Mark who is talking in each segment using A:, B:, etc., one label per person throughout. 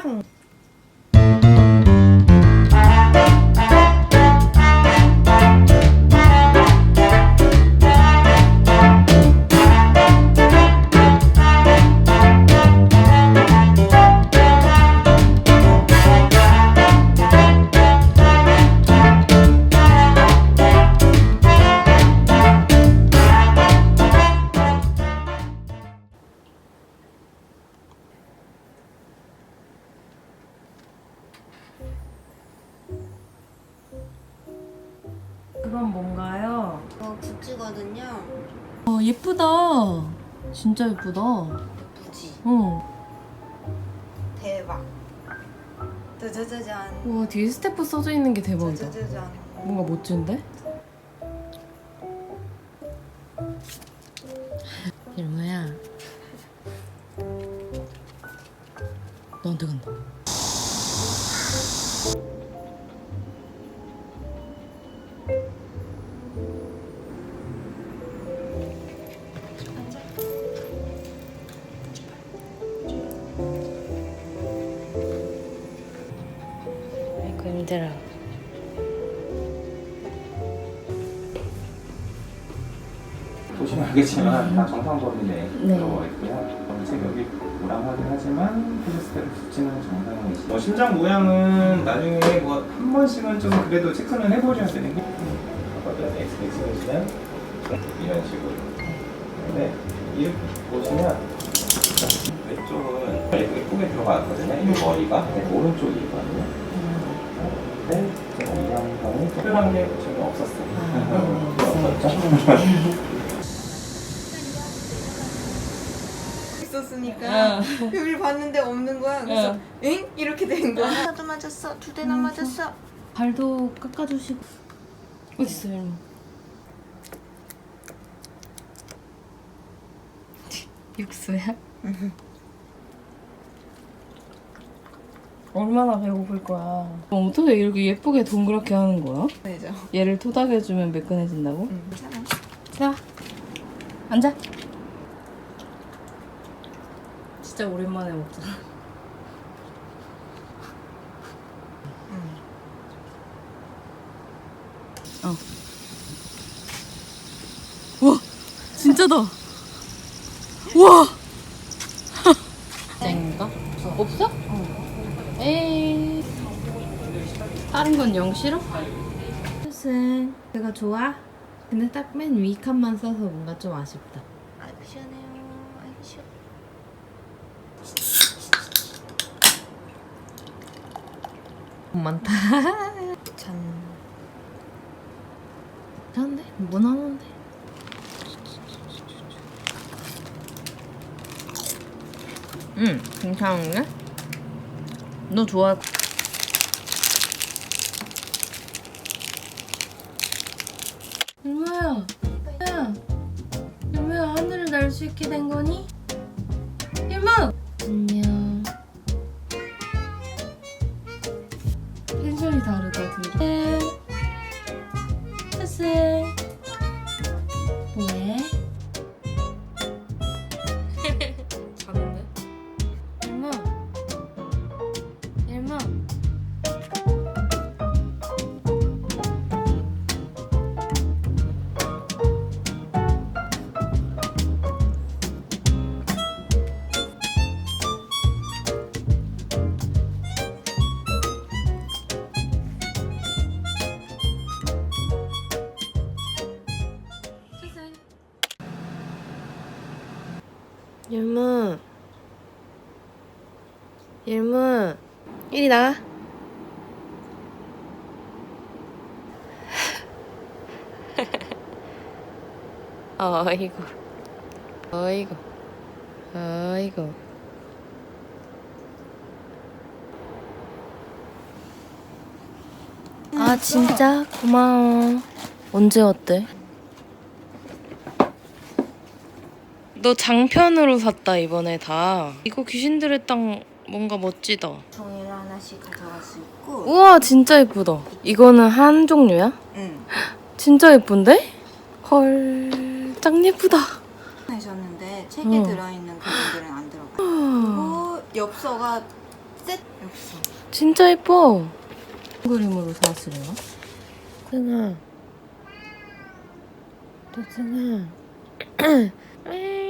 A: 짱! 진짜 예쁘다.
B: 무지.
A: 응.
B: 대박. 짜자자잔.
A: 우와, 뒤에 스태프 써져 있는 게 대박이다.
B: 짜자자잔.
A: 뭔가 멋진데? 힘들어.
C: 보시면 알겠지만 다 정상 범위 내에
A: 네.
C: 들어와 있고요. 여기 불안하긴 하지만 필리스테를 붙이는 정상이시. 뭐 심장 모양은 나중에 뭐 한 번씩은 좀 그래도 체크는 해보셔야 되는 게. 아까도 엑스엑스 보시면 이런 식으로. 근데 이렇게 보시면 왼쪽은 예쁘게 들어갔거든요. 이 머리가 네, 오른쪽이거든요. 근데 이 양반이 특별한 게 전혀 없었어요. 없었죠?
B: 있었으니까 여기를 봤는데 없는 거야. 그래서
A: 어.
B: 응? 이렇게 된 거야. 하나도 맞았어. 두 대나 맞았어.
A: 발도 깎아주시고 어딨어 일모 육수야? 얼마나 배고플 거야 어, 어떻게 이렇게 예쁘게 동그랗게 하는 거야?
B: 네죠.
A: 얘를 토닥여주면 매끈해진다고?
B: 응. 괜찮아.
A: 자 앉아 진짜 오랜만에 먹자 어. 와, 진짜다. 와. 짱인가? 없어? 어. 에이. 다른 건 영 싫어? 무슨 내가 좋아? 근데 딱 맨 위 칸만 써서 뭔가 좀 아쉽다.
B: 아이고 시원해요. 아이고 시원.
A: 많다.
B: 짠.
A: 괜찮은데? 무난한데? 응, 괜찮은데? 너 좋아. 있게 된 거니? 일모! 안녕. 일무 이리 나와 어이구. 어이구. 어이구. 아 진짜? 고마워. 언제 어때? 너 장편으로 샀다 이번에 다. 이거 귀신들의 땅 뭔가 멋지다.
B: 종이를 하나씩 가져갈 수 있고.
A: 우와 진짜 예쁘다. 이거는 한 종류야?
B: 응.
A: 진짜 예쁜데? 헐, 짱 예쁘다.
B: 해줬는데 책에
A: 어.
B: 들어있는 그림들은 안 들어가요. 그리고 엽서가 세트 없어.
A: 진짜 예뻐. 그림으로 사왔으려나? 승아. 또 승아.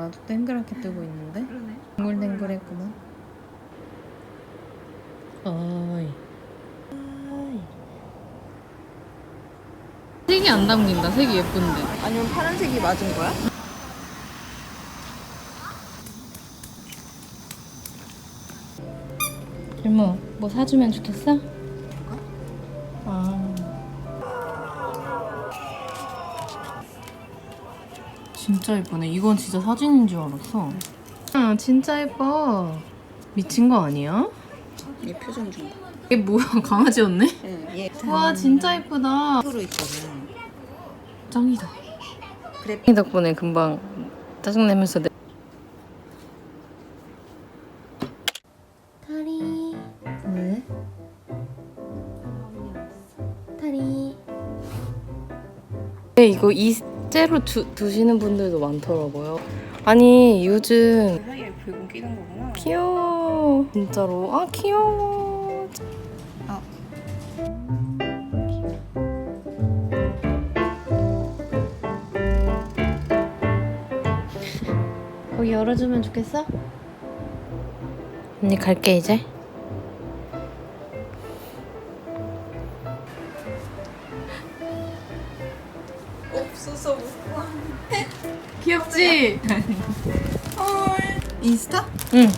A: 나도 땡그랗게 뜨고 있는데?
B: 그러네.
A: 댕글댕글했구만. 어이. 색이 안 담긴다. 색이 예쁜데.
B: 아니면 파란색이 맞은 거야?
A: 이모, 뭐 사주면 좋겠어? 진짜 예쁘네. 이건 진짜 사진인 줄 알았어. 아, 진짜 예뻐. 미친 거 아니야?
B: 얘 표정 좀.
A: 이게 뭐야? 강아지였네?
B: 응. 얘.
A: 와, 진짜 예쁘다.
B: 으로 있거든.
A: 짱이다.
B: 그래.
A: 이 덕분에 금방 짜증내면서 내... 다리 왜? 다리 네, 이거 이 째로 두, 두시는 분들도 많더라고요 아니 요즘
B: 사이에 붉은 끼는 거구나.
A: 귀여워 진짜로 아 귀여워
B: 어.
A: 거기 열어주면 좋겠어? 언니 갈게 이제
B: 없어서 못 봐.
A: 귀엽지?
B: 헐. 인스타?
A: 응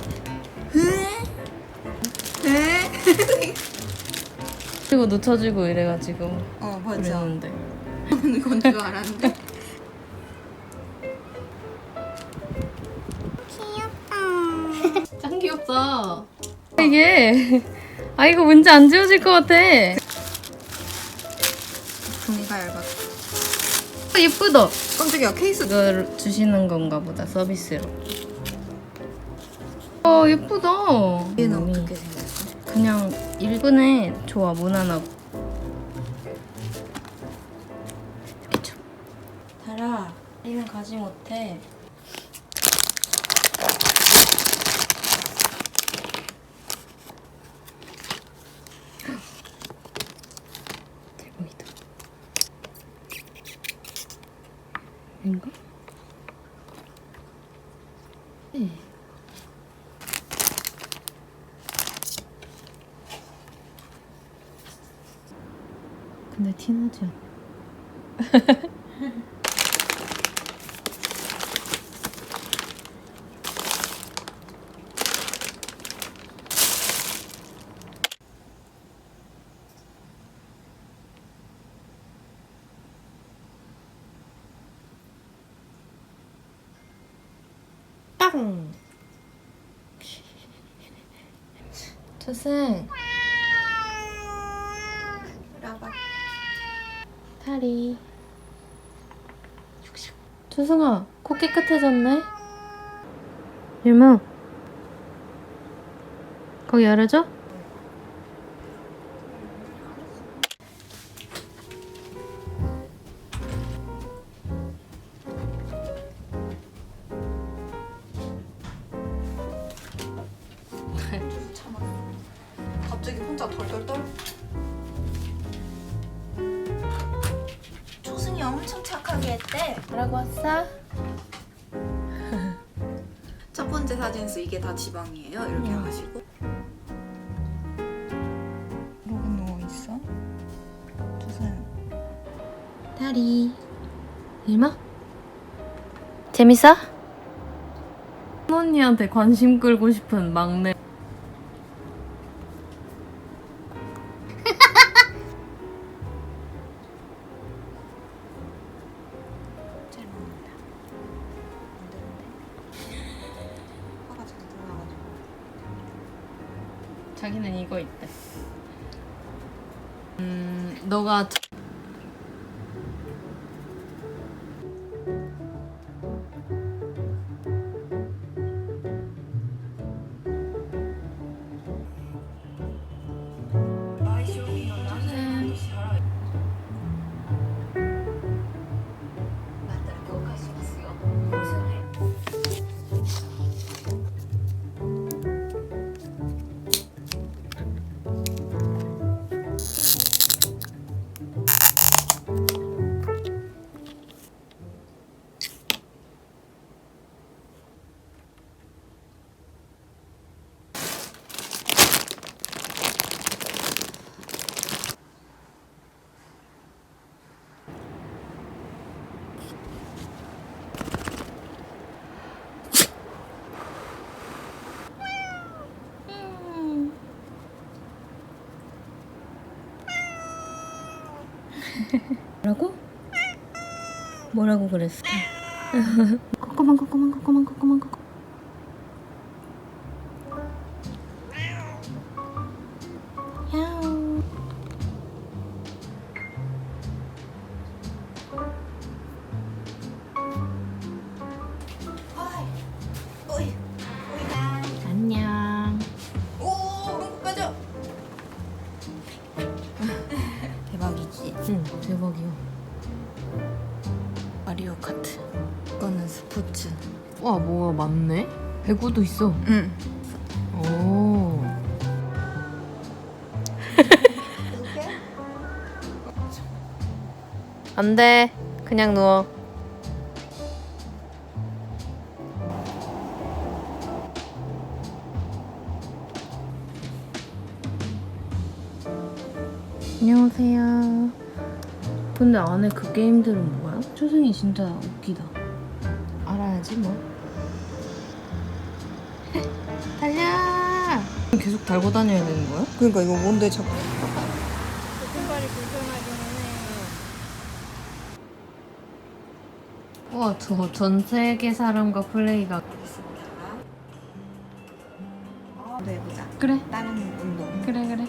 B: 에?
A: 그리고 놓쳐지고 이래가지고
B: 어 맞아.
A: 그랬는데
B: 이건 줄 알았는데.
A: 짱 귀엽다 이게 아 이거 문제 안 지워질 것 같아
B: 아,
A: 예쁘다.
B: 깜짝이야. 케이스.
A: 이걸 주시는 건가 보다. 서비스로. 어 예쁘다.
B: 얘는
A: 음,
B: 어떻게 생겼어?
A: 그냥 일본에 좋아 무난하고. 달아. 이는 가지 못해 네. 근데 티나지 않아. 땅! 조승,
B: 라바.
A: 다리. 조승아, 코 깨끗해졌네? 일모. 거기 열어줘?
B: 엄청 착하게 했대.
A: 뭐라고 왔어?
B: 첫 번째 사진에서 이게 다 지방이에요. 이렇게
A: 음.
B: 하시고. 이러고 누워 있어. 초승.
A: 다리. 일마? 재밌어? 언니한테 관심 끌고 싶은 막내. 음, 뭐라고? 뭐라고 그랬어? 꼬꼬만 꼬꼬만 꼬꼬만 꼬꼬만 꼬꼬
B: 마리오 카트. 이거는 스포츠.
A: 와 뭐가 많네? 배구도 있어.
B: 응.
A: 오. 안 돼. 그냥 누워. 안녕하세요. 근데 안에 그 게임들은 뭐야? 초승이 진짜 웃기다. 알아야지 뭐. 달려! 계속 달고 다녀야 되는 거야?
B: 그러니까 이거 뭔데 자꾸.
A: 우와 저 전 세계 사람과 플레이가
B: 네 해보자.
A: 그래.
B: 다른 운동.
A: 그래 그래